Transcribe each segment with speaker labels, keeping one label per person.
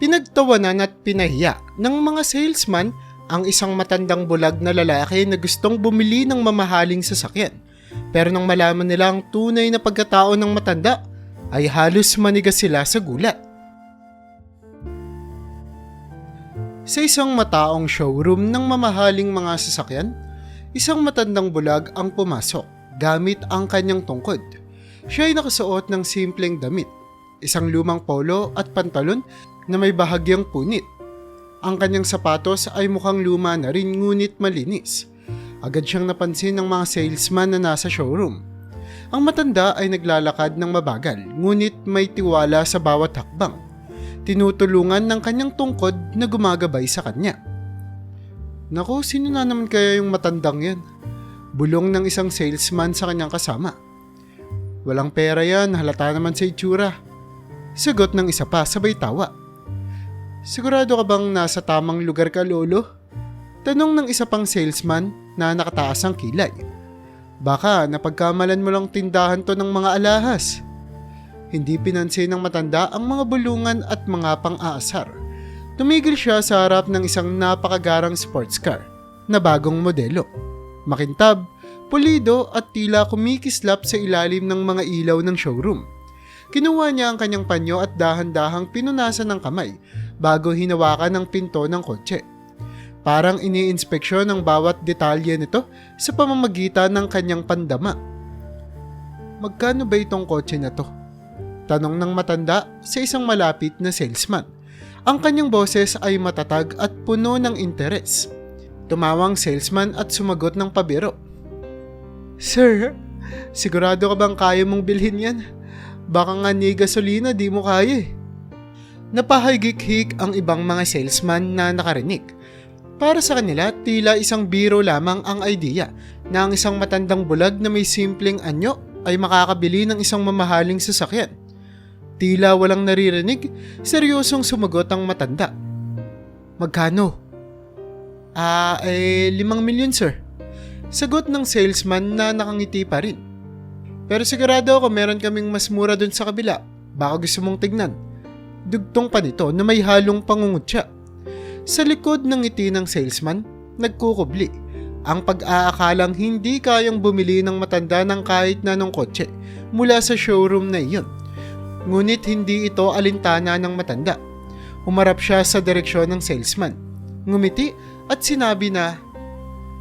Speaker 1: Pinagtawanan at pinahiya ng mga salesman ang isang matandang bulag na lalaki na gustong bumili ng mamahaling sasakyan. Pero nang malaman nila ang tunay na pagkatao ng matanda, ay halos manigas sila sa gulat. Sa isang mataong showroom ng mamahaling mga sasakyan, isang matandang bulag ang pumasok gamit ang kanyang tungkod. Siya ay nakasuot ng simpleng damit, isang lumang polo at pantalon na may bahagyang punit. Ang kanyang sapatos ay mukhang luma na rin ngunit malinis. Agad siyang napansin ng mga salesman na nasa showroom. Ang matanda ay naglalakad ng mabagal, ngunit may tiwala sa bawat hakbang. Tinutulungan ng kanyang tungkod na gumagabay sa kanya. Naku, sino na naman kaya yung matandang yan? Bulong ng isang salesman sa kanyang kasama. Walang pera yan, halata naman sa itsura. Sagot ng isa pa, sabay tawa. Sigurado ka bang nasa tamang lugar ka, Lolo? Tanong ng isa pang salesman na nakataas ang kilay. Baka napagkamalan mo lang tindahan to ng mga alahas. Hindi pinansin ng matanda ang mga bulungan at mga pang-aasar. Tumigil siya sa harap ng isang napakagarang sports car na bagong modelo. Makintab, pulido at tila kumikislap sa ilalim ng mga ilaw ng showroom. Kinuha niya ang kanyang panyo at dahan-dahang pinunasan ng kamay bago hinawakan ang pinto ng kotse. Parang iniinspeksyon ang bawat detalye nito sa pamamagitan ng kanyang pandama. Magkano ba itong kotse na to? Tanong ng matanda sa isang malapit na salesman. Ang kanyang boses ay matatag at puno ng interes. Tumawang salesman at sumagot ng pabiro. Sir, sigurado ka bang kaya mong bilhin yan? Baka nga ni gasolina di mo kaya eh. Napahagik-hik ang ibang mga salesman na nakarinig. Para sa kanila, tila isang biro lamang ang idea na ang isang matandang bulag na may simpleng anyo ay makakabili ng isang mamahaling sasakyan. Tila walang naririnig, seryosong sumagot ang matanda. Magkano? Ah, eh, limang milyon sir. Sagot ng salesman na nakangiti pa rin. Pero sigurado ako meron kaming mas mura dun sa kabila. Baka gusto mong tignan. Dugtong pa nito na may halong pangungutya. Sa likod ng ngiti ng salesman, nagkukubli. Ang pag-aakalang hindi kayang bumili ng matanda ng kahit na nung kotse mula sa showroom na iyon. Ngunit hindi ito alintana ng matanda. Umarap siya sa direksyon ng salesman. Ngumiti at sinabi na,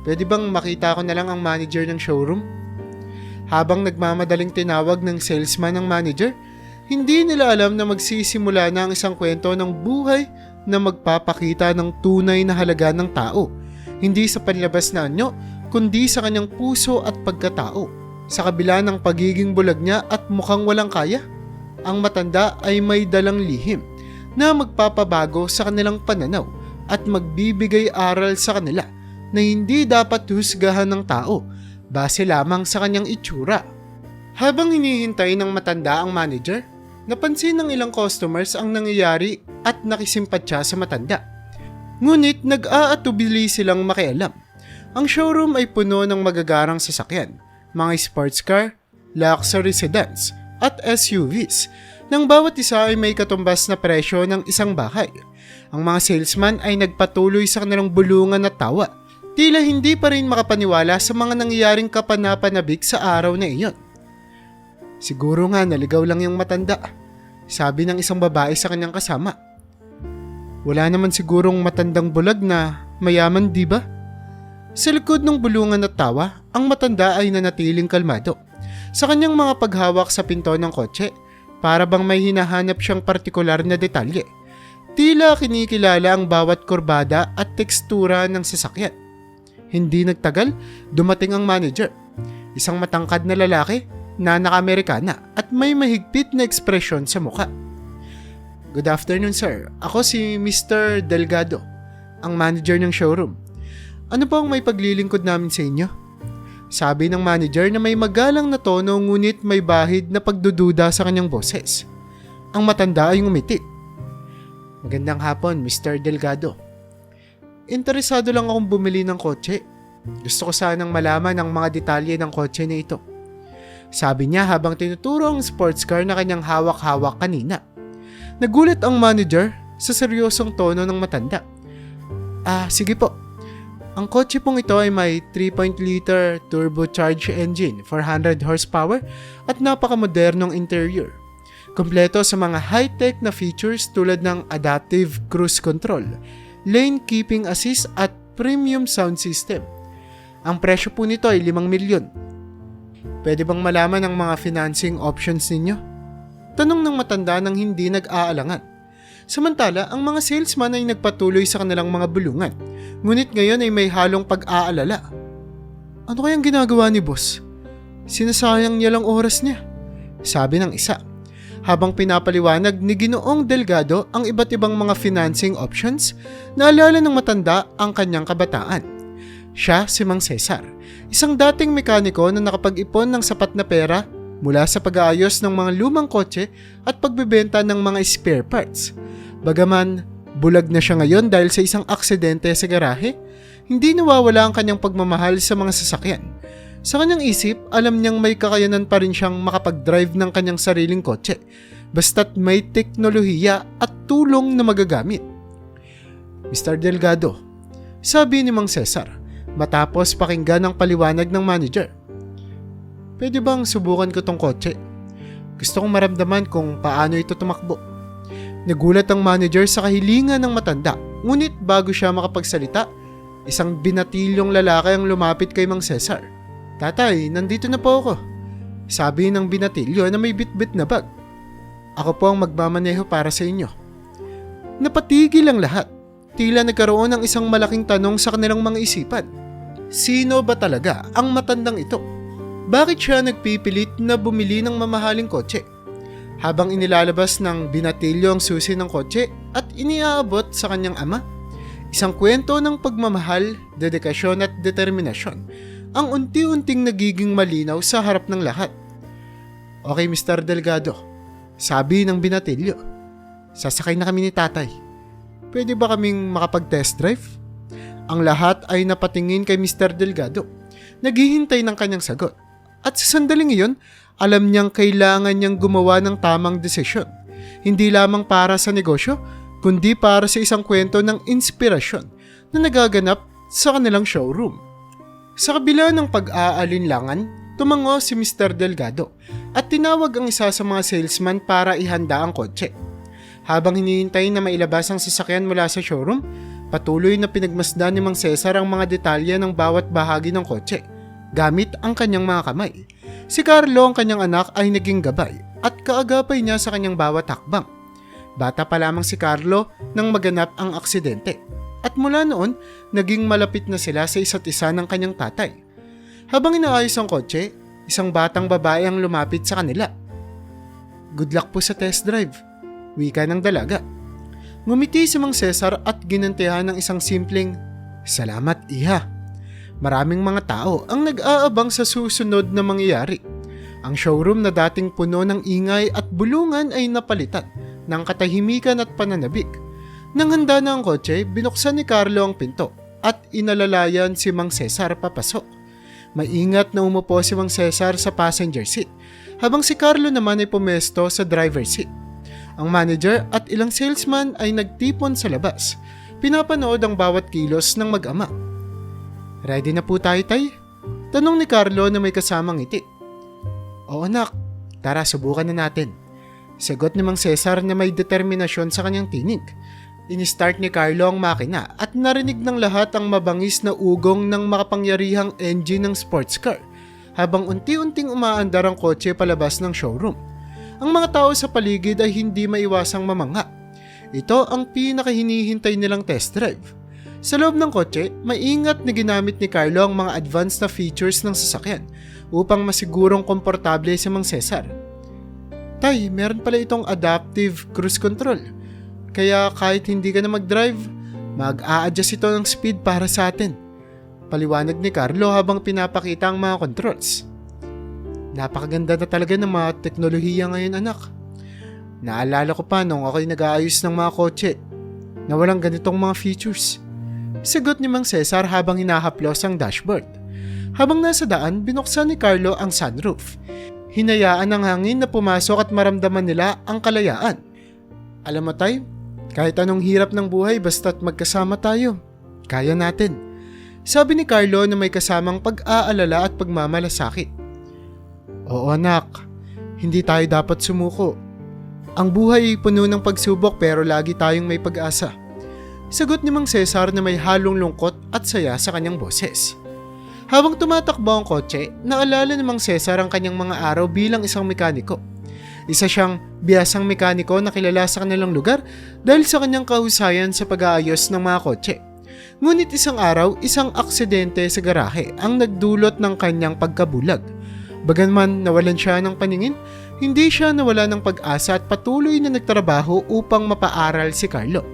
Speaker 1: Pwede bang makita ko na lang ang manager ng showroom? Habang nagmamadaling tinawag ng salesman ng manager, hindi nila alam na magsisimula na ang isang kwento ng buhay na magpapakita ng tunay na halaga ng tao. Hindi sa panlabas na anyo, kundi sa kanyang puso at pagkatao. Sa kabila ng pagiging bulag niya at mukhang walang kaya, ang matanda ay may dalang lihim na magpapabago sa kanilang pananaw at magbibigay aral sa kanila na hindi dapat husgahan ng tao base lamang sa kanyang itsura. Habang hinihintay ng matanda ang manager, napansin ng ilang customers ang nangyayari at nakisimpatya sa matanda. Ngunit nag-aatubili silang makialam. Ang showroom ay puno ng magagarang sasakyan, mga sports car, luxury sedans, at SUVs, nang bawat isa ay may katumbas na presyo ng isang bahay. Ang mga salesman ay nagpatuloy sa kanilang bulungan at tawa. Tila hindi pa rin makapaniwala sa mga nangyayaring kapanapanabik sa araw na iyon. Siguro nga naligaw lang yung matanda, sabi ng isang babae sa kanyang kasama. Wala naman sigurong matandang bulag na mayaman di ba? Sa likod ng bulungan at tawa, ang matanda ay nanatiling kalmado. Sa kanyang mga paghawak sa pinto ng kotse, para bang may hinahanap siyang partikular na detalye. Tila kinikilala ang bawat kurbada at tekstura ng sasakyan. Hindi nagtagal, dumating ang manager. Isang matangkad na lalaki na naka-Amerikana at may mahigpit na ekspresyon sa muka. Good afternoon sir, ako si Mr. Delgado, ang manager ng showroom. Ano po ang may paglilingkod namin sa inyo? Sabi ng manager na may magalang na tono ngunit may bahid na pagdududa sa kanyang boses. Ang matanda ay ngumiti. Magandang hapon, Mr. Delgado. Interesado lang akong bumili ng kotse. Gusto ko sanang malaman ang mga detalye ng kotse na ito. Sabi niya habang tinuturo ang sports car na kanyang hawak-hawak kanina. Nagulat ang manager sa seryosong tono ng matanda. Ah, sige po. Ang kotse pong ito ay may 3.liter turbocharged engine, 400 horsepower at napakamodernong interior. Kompleto sa mga high-tech na features tulad ng adaptive cruise control, lane keeping assist at premium sound system. Ang presyo po nito ay 5 milyon. Pwede bang malaman ang mga financing options ninyo? Tanong ng matanda nang hindi nag-aalangan. Samantala, ang mga salesman ay nagpatuloy sa kanilang mga bulungan. Ngunit ngayon ay may halong pag-aalala. Ano kayang ginagawa ni boss? Sinasayang niya lang oras niya. Sabi ng isa. Habang pinapaliwanag ni Ginoong Delgado ang iba't ibang mga financing options, naalala ng matanda ang kanyang kabataan. Siya si Mang Cesar, isang dating mekaniko na nakapag-ipon ng sapat na pera mula sa pag-aayos ng mga lumang kotse at pagbebenta ng mga spare parts. Bagaman bulag na siya ngayon dahil sa isang aksidente sa garahe, hindi nawawala ang kanyang pagmamahal sa mga sasakyan. Sa kanyang isip, alam niyang may kakayanan pa rin siyang makapag-drive ng kanyang sariling kotse, basta't may teknolohiya at tulong na magagamit. Mr. Delgado, sabi ni Mang Cesar, matapos pakinggan ang paliwanag ng manager. Pwede bang subukan ko tong kotse? Gusto kong maramdaman kung paano ito tumakbo. Nagulat ang manager sa kahilingan ng matanda, ngunit bago siya makapagsalita, isang binatilyong lalaki ang lumapit kay Mang Cesar. Tatay, nandito na po ako. Sabi ng binatilyo na may bitbit na bag. Ako po ang magmamaneho para sa inyo. Napatigil ang lahat. Tila nagkaroon ng isang malaking tanong sa kanilang mga isipan. Sino ba talaga ang matandang ito? Bakit siya nagpipilit na bumili ng mamahaling kotse? Habang inilalabas ng binatilyo ang susi ng kotse at iniaabot sa kanyang ama, isang kwento ng pagmamahal, dedikasyon at determinasyon ang unti-unting nagiging malinaw sa harap ng lahat. Okay, Mr. Delgado, sabi ng binatilyo. Sasakay na kami ni tatay. Pwede ba kaming makapag-test drive? Ang lahat ay napatingin kay Mr. Delgado. Naghihintay ng kanyang sagot. At sa sandaling iyon, alam niyang kailangan niyang gumawa ng tamang desisyon. Hindi lamang para sa negosyo, kundi para sa isang kwento ng inspirasyon na nagaganap sa kanilang showroom. Sa kabila ng pag-aalinlangan, tumango si Mr. Delgado at tinawag ang isa sa mga salesman para ihanda ang kotse. Habang hinihintay na mailabas ang sasakyan mula sa showroom, patuloy na pinagmasdan ni Mang Cesar ang mga detalye ng bawat bahagi ng kotse gamit ang kanyang mga kamay. Si Carlo ang kanyang anak ay naging gabay at kaagapay niya sa kanyang bawat hakbang. Bata pa lamang si Carlo nang maganap ang aksidente at mula noon naging malapit na sila sa isa't isa ng kanyang tatay. Habang inaayos ang kotse, isang batang babae ang lumapit sa kanila. Good luck po sa test drive, wika ng dalaga. Ngumiti si Mang Cesar at ginantihan ng isang simpleng, Salamat iha. Maraming mga tao ang nag-aabang sa susunod na mangyayari. Ang showroom na dating puno ng ingay at bulungan ay napalitan ng katahimikan at pananabik. Nang handa na ang kotse, binuksan ni Carlo ang pinto at inalalayan si Mang Cesar papasok. Maingat na umupo si Mang Cesar sa passenger seat, habang si Carlo naman ay pumesto sa driver seat. Ang manager at ilang salesman ay nagtipon sa labas. Pinapanood ang bawat kilos ng mag-ama. Ready na po tayo, tay? Tanong ni Carlo na may kasamang ngiti. Oo anak, tara subukan na natin. Sagot ni Mang Cesar na may determinasyon sa kanyang tinig. Ini-start ni Carlo ang makina at narinig ng lahat ang mabangis na ugong ng makapangyarihang engine ng sports car habang unti-unting umaandar ang kotse palabas ng showroom. Ang mga tao sa paligid ay hindi maiwasang mamangha. Ito ang pinakahinihintay nilang test drive. Sa loob ng kotse, maingat na ginamit ni Carlo ang mga advanced na features ng sasakyan upang masigurong komportable si Mang Cesar. Tay, meron pala itong adaptive cruise control. Kaya kahit hindi ka na mag-drive, mag-a-adjust ito ng speed para sa atin. Paliwanag ni Carlo habang pinapakita ang mga controls. Napakaganda na talaga ng mga teknolohiya ngayon anak. Naalala ko pa nung ako'y nag-aayos ng mga kotse na walang ganitong mga features. Sagot ni Mang Cesar habang hinahaplos ang dashboard. Habang nasa daan, binuksan ni Carlo ang sunroof. Hinayaan ng hangin na pumasok at maramdaman nila ang kalayaan. Alam mo tay, kahit anong hirap ng buhay basta't magkasama tayo, kaya natin. Sabi ni Carlo na may kasamang pag-aalala at pagmamalasakit. Oo anak, hindi tayo dapat sumuko. Ang buhay ay puno ng pagsubok pero lagi tayong may pag-asa. Sagot ni Mang Cesar na may halong lungkot at saya sa kanyang boses. Habang tumatakbo ang kotse, naalala ni Mang Cesar ang kanyang mga araw bilang isang mekaniko. Isa siyang biyasang mekaniko na kilala sa kanilang lugar dahil sa kanyang kahusayan sa pag-aayos ng mga kotse. Ngunit isang araw, isang aksidente sa garahe ang nagdulot ng kanyang pagkabulag. Baganman nawalan siya ng paningin, hindi siya nawala ng pag-asa at patuloy na nagtrabaho upang mapaaral si Carlo.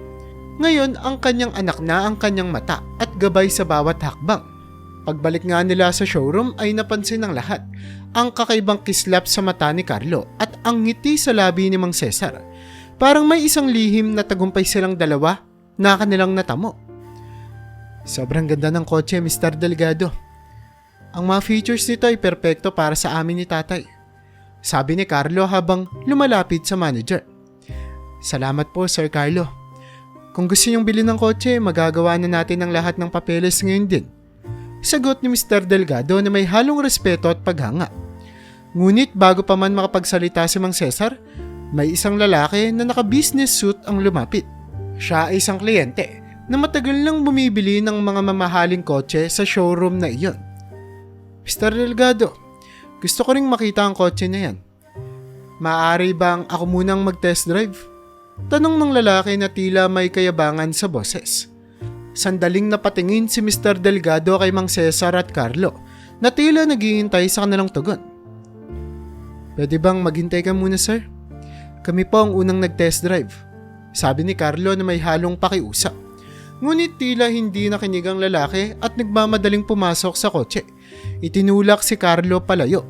Speaker 1: Ngayon, ang kanyang anak na ang kanyang mata at gabay sa bawat hakbang. Pagbalik nga nila sa showroom ay napansin ng lahat ang kakaibang kislap sa mata ni Carlo at ang ngiti sa labi ni Mang Cesar. Parang may isang lihim na tagumpay silang dalawa na kanilang natamo. Sobrang ganda ng kotse, Mr. Delgado. Ang mga features nito ay perpekto para sa amin ni tatay. Sabi ni Carlo habang lumalapit sa manager. Salamat po, Sir Carlo. Kung gusto niyong bilhin ng kotse, magagawa na natin ang lahat ng papeles ngayon din. Sagot ni Mr. Delgado na may halong respeto at paghanga. Ngunit bago pa man makapagsalita si Mang Cesar, may isang lalaki na naka-business suit ang lumapit. Siya ay isang kliyente na matagal nang bumibili ng mga mamahaling kotse sa showroom na iyon. Mr. Delgado, gusto ko ring makita ang kotse na yan. Maaari bang ako munang mag-test drive? Tanong ng lalaki na tila may kayabangan sa boses. Sandaling napatingin si Mr. Delgado kay Mang Cesar at Carlo na tila naghihintay sa kanilang tugon. Pwede bang maghintay ka muna sir? Kami po ang unang nag-test drive. Sabi ni Carlo na may halong pakiusap. Ngunit tila hindi nakinig ang lalaki at nagmamadaling pumasok sa kotse. Itinulak si Carlo palayo.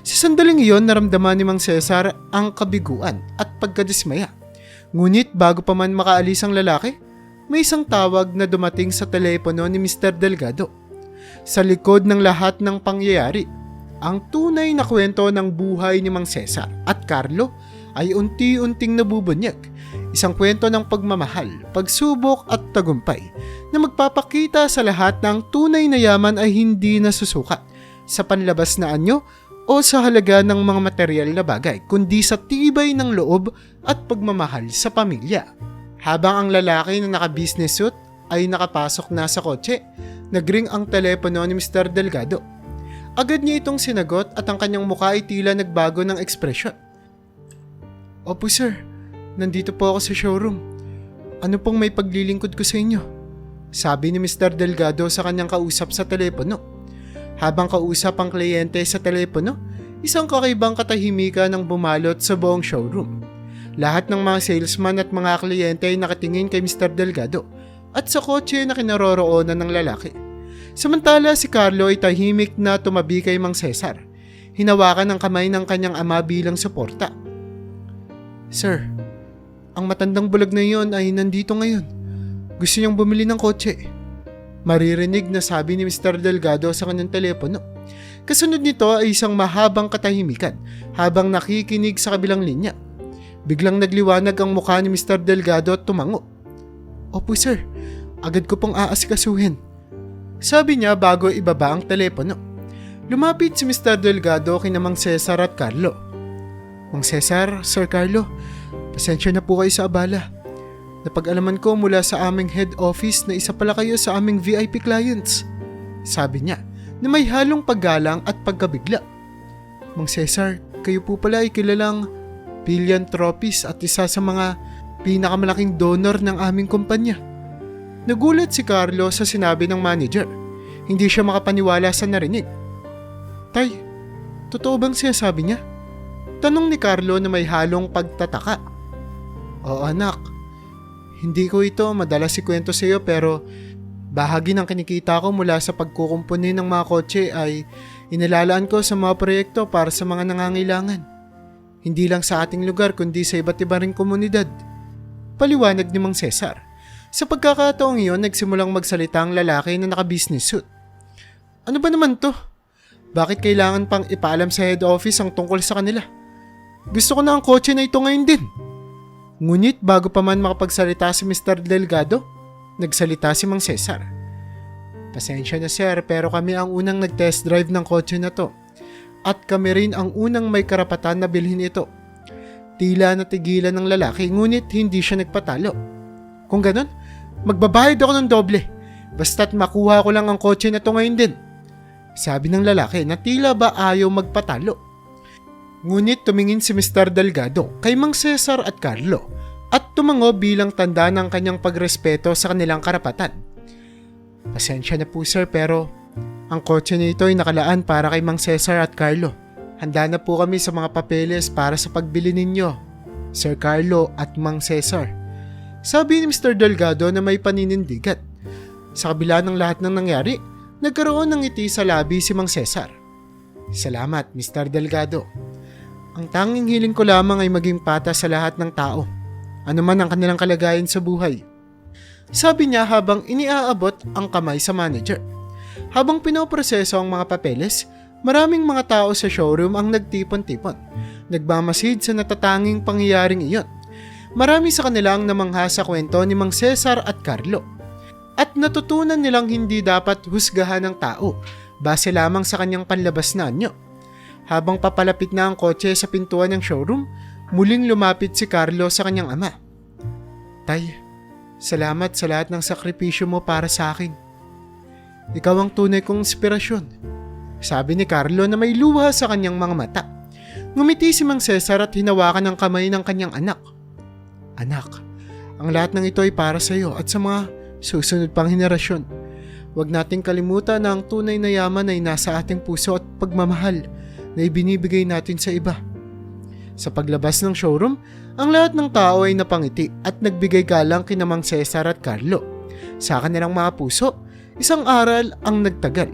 Speaker 1: Sa sandaling iyon naramdaman ni Mang Cesar ang kabiguan at pagkadismaya. Ngunit bago pa man makaalis ang lalaki, may isang tawag na dumating sa telepono ni Mr. Delgado. Sa likod ng lahat ng pangyayari, ang tunay na kwento ng buhay ni Mang Cesar at Carlo ay unti-unting nabubunyag. Isang kwento ng pagmamahal, pagsubok at tagumpay na magpapakita sa lahat ng tunay na yaman ay hindi nasusukat sa panlabas na anyo o sa halaga ng mga material na bagay, kundi sa tibay ng loob at pagmamahal sa pamilya. Habang ang lalaki na naka-business suit ay nakapasok na sa kotse, nagring ang telepono ni Mr. Delgado. Agad niya itong sinagot at ang kanyang mukha ay tila nagbago ng ekspresyon. Opo sir, nandito po ako sa showroom. Ano pong may paglilingkod ko sa inyo? Sabi ni Mr. Delgado sa kanyang kausap sa telepono. Habang kausap ang kliyente sa telepono, isang kakaibang katahimikan ang bumalot sa buong showroom. Lahat ng mga salesman at mga kliyente ay nakatingin kay Mr. Delgado at sa kotse na kinaroroonan ng lalaki. Samantala si Carlo ay tahimik na tumabi kay Mang Cesar. Hinawakan ang kamay ng kanyang ama bilang suporta. Sir, ang matandang bulag na iyon ay nandito ngayon. Gusto niyang bumili ng kotse. Maririnig na sabi ni Mr. Delgado sa kanyang telepono. Kasunod nito ay isang mahabang katahimikan habang nakikinig sa kabilang linya. Biglang nagliwanag ang mukha ni Mr. Delgado at tumango. Opo sir, agad ko pong aasikasuhin. Sabi niya bago ibaba ang telepono. Lumapit si Mr. Delgado kina Mang Cesar at Carlo. Mang Cesar, Sir Carlo, pasensya na po kayo sa abala. Napag-alaman ko mula sa aming head office na isa pala kayo sa aming VIP clients. Sabi niya na may halong paggalang at pagkabigla. Mang Cesar, kayo po pala ay kilalang philanthropist at isa sa mga pinakamalaking donor ng aming kumpanya. Nagulat si Carlo sa sinabi ng manager. Hindi siya makapaniwala sa narinig. Tay, totoo bang sinasabi niya? Tanong ni Carlo na may halong pagtataka. Oo anak, hindi ko ito madalas ikwento sa iyo pero bahagi ng kinikita ko mula sa pagkukumpuni ng mga kotse ay inilalaan ko sa mga proyekto para sa mga nangangailangan. Hindi lang sa ating lugar kundi sa iba't iba ring komunidad. Paliwanag ni Mang Cesar. Sa pagkakataong iyon, nagsimulang magsalita ang lalaki na naka-business suit. Ano ba naman to? Bakit kailangan pang ipaalam sa head office ang tungkol sa kanila? Gusto ko na ang kotse na ito ngayon din. Ngunit bago pa man makapagsalita si Mr. Delgado, nagsalita si Mang Cesar. Pasensya na sir pero kami ang unang nag-test drive ng kotse na to. At kami rin ang unang may karapatan na bilhin ito. Tila natigilan ng lalaki ngunit hindi siya nagpatalo. Kung ganun, magbabayad ako ng doble. Basta't makuha ko lang ang kotse na to ngayon din. Sabi ng lalaki na tila ba ayaw magpatalo. Ngunit tumingin si Mr. Delgado kay Mang Cesar at Carlo at tumango bilang tanda ng kanyang pagrespeto sa kanilang karapatan. Pasensya na po sir pero ang kotse nito ay nakalaan para kay Mang Cesar at Carlo. Handa na po kami sa mga papeles para sa pagbili ninyo, Sir Carlo at Mang Cesar. Sabi ni Mr. Delgado na may paninindigan. Sa kabila ng lahat ng nangyari, nagkaroon ng ngiti sa labi si Mang Cesar. Salamat, Mr. Delgado. Ang tanging hiling ko lamang ay maging patas sa lahat ng tao, ano man ang kanilang kalagayan sa buhay. Sabi niya habang iniaabot ang kamay sa manager. Habang pinoproseso ang mga papeles, maraming mga tao sa showroom ang nagtipon-tipon. Nagmamasid sa natatanging pangyayaring iyon. Marami sa kanila ang namangha sa kwento ni Mang Cesar at Carlo. At natutunan nilang hindi dapat husgahan ng tao base lamang sa kanyang panlabas na anyo. Habang papalapit na ang kotse sa pintuan ng showroom, muling lumapit si Carlo sa kanyang ama. Tay, salamat sa lahat ng sakripisyo mo para sa akin. Ikaw ang tunay kong inspirasyon. Sabi ni Carlo na may luha sa kanyang mga mata. Ngumiti si Mang Cesar at hinawakan ang kamay ng kanyang anak. Anak, ang lahat ng ito ay para sa iyo at sa mga susunod pang henerasyon. Huwag nating kalimutan na ang tunay na yaman ay nasa ating puso at pagmamahal na ibinibigay natin sa iba. Sa paglabas ng showroom, ang lahat ng tao ay napangiti at nagbigay galang kina Mang Cesar at Carlo. Sa kanilang mga puso, isang aral ang nagtagal.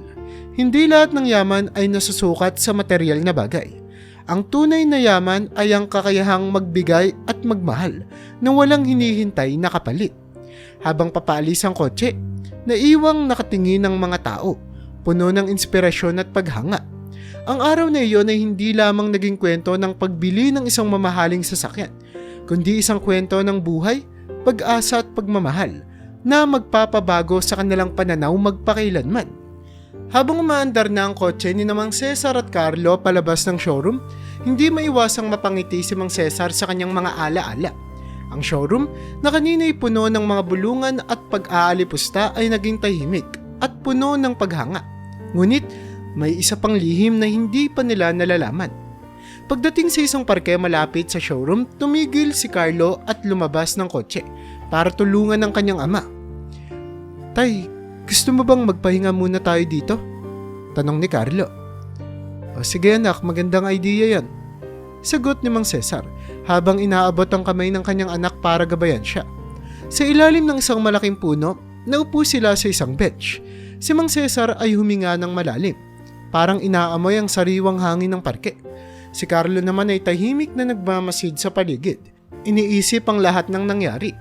Speaker 1: Hindi lahat ng yaman ay nasusukat sa material na bagay. Ang tunay na yaman ay ang kakayahang magbigay at magmahal na walang hinihintay na kapalit. Habang papaalis ang kotse, naiwang nakatingin ng mga tao, puno ng inspirasyon at paghanga. Ang araw na iyon ay hindi lamang naging kwento ng pagbili ng isang mamahaling sasakyan, kundi isang kwento ng buhay, pag-asa at pagmamahal na magpapabago sa kanilang pananaw magpakailanman. Habang umaandar na ang kotse ni namang Cesar at Carlo palabas ng showroom, hindi maiwasang mapangiti si Mang Cesar sa kanyang mga alaala. Ang showroom na kanina'y puno ng mga bulungan at pag-aalipusta ay naging tahimik at puno ng paghanga. Ngunit may isa pang lihim na hindi pa nila nalalaman. Pagdating sa isang parke malapit sa showroom, tumigil si Carlo at lumabas ng kotse para tulungan ng kanyang ama. Tay, gusto mo bang magpahinga muna tayo dito? Tanong ni Carlo. O sige anak, magandang idea yan. Sagot ni Mang Cesar habang inaabot ang kamay ng kanyang anak para gabayan siya. Sa ilalim ng isang malaking puno, naupo sila sa isang bench. Si Mang Cesar ay huminga ng malalim. Parang inaamoy ang sariwang hangin ng parke. Si Carlo naman ay tahimik na nagmamasid sa paligid. Iniisip ang lahat ng nangyari.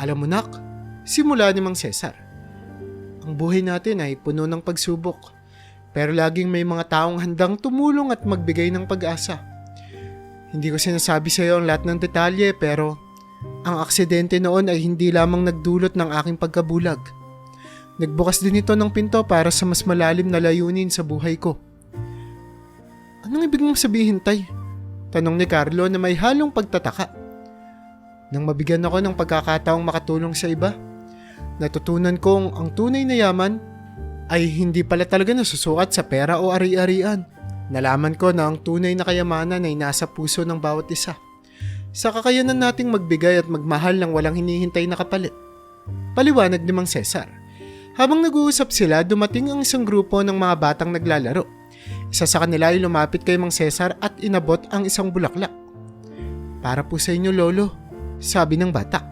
Speaker 1: Alam mo nak, simula ni Mang Cesar. Ang buhay natin ay puno ng pagsubok. Pero laging may mga taong handang tumulong at magbigay ng pag-asa. Hindi ko sinasabi sa iyo ang lahat ng detalye pero ang aksidente noon ay hindi lamang nagdulot ng aking pagkabulag. Nagbukas din ito ng pinto para sa mas malalim na layunin sa buhay ko. Anong ibig mong sabihin, Tay? Tanong ni Carlo na may halong pagtataka. Nang mabigyan ako ng pagkakataong makatulong sa iba, natutunan kong ang tunay na yaman ay hindi pala talaga nasusukat sa pera o ari-arian. Nalaman ko na ang tunay na kayamanan ay nasa puso ng bawat isa. Sa kakayanan nating magbigay at magmahal ng walang hinihintay na kapalit. Paliwanag ni Mang Cesar. Habang nag-uusap sila, dumating ang isang grupo ng mga batang naglalaro. Isa sa kanila ay lumapit kay Mang Cesar at inabot ang isang bulaklak. Para po sa inyo, Lolo, sabi ng bata.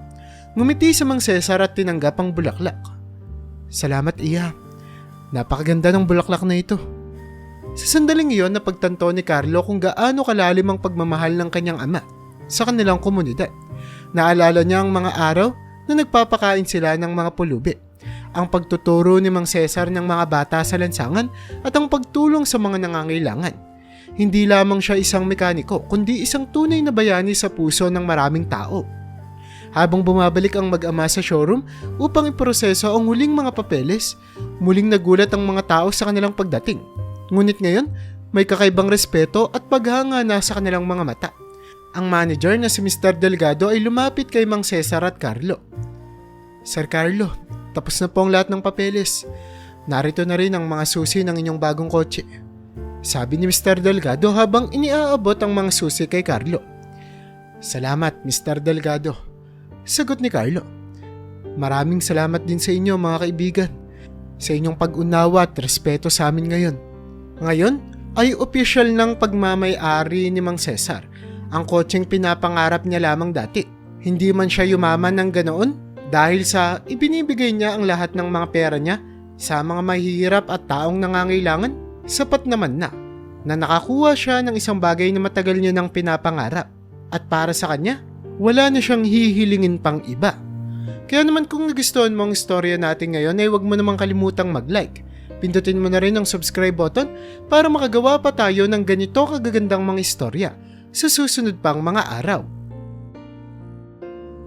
Speaker 1: Ngumiti sa Mang Cesar at tinanggap ang bulaklak. Salamat, Iya. Napakaganda ng bulaklak na ito. Sa sandaling iyon napagtanto ni Carlo kung gaano kalalim ang pagmamahal ng kanyang ama sa kanilang komunidad. Naalala niya ang mga araw na nagpapakain sila ng mga pulubi ang pagtuturo ni Mang Cesar ng mga bata sa lansangan at ang pagtulong sa mga nangangailangan. Hindi lamang siya isang mekaniko, kundi isang tunay na bayani sa puso ng maraming tao. Habang bumabalik ang mag-ama sa showroom upang iproseso ang huling mga papeles, muling nagulat ang mga tao sa kanilang pagdating. Ngunit ngayon, may kakaibang respeto at paghanga na sa kanilang mga mata. Ang manager na si Mr. Delgado ay lumapit kay Mang Cesar at Carlo. Sir Carlo, tapos na po ang lahat ng papeles. Narito na rin ang mga susi ng inyong bagong kotse. Sabi ni Mr. Delgado habang iniaabot ang mga susi kay Carlo. Salamat, Mr. Delgado. Sagot ni Carlo. Maraming salamat din sa inyo mga kaibigan. Sa inyong pag-unawa at respeto sa amin ngayon. Ngayon ay opisyal ng pagmamay-ari ni Mang Cesar. Ang kotseng pinapangarap niya lamang dati. Hindi man siya yumaman ng ganoon dahil sa ibinibigay niya ang lahat ng mga pera niya sa mga mahihirap at taong nangangailangan, sapat naman na na nakakuha siya ng isang bagay na matagal niya nang pinapangarap. At para sa kanya, wala na siyang hihilingin pang iba. Kaya naman kung nagustuhan mo ang istorya natin ngayon ay huwag mo namang kalimutang mag-like. Pindutin mo na rin ang subscribe button para makagawa pa tayo ng ganito kagagandang mga istorya sa susunod pang mga araw.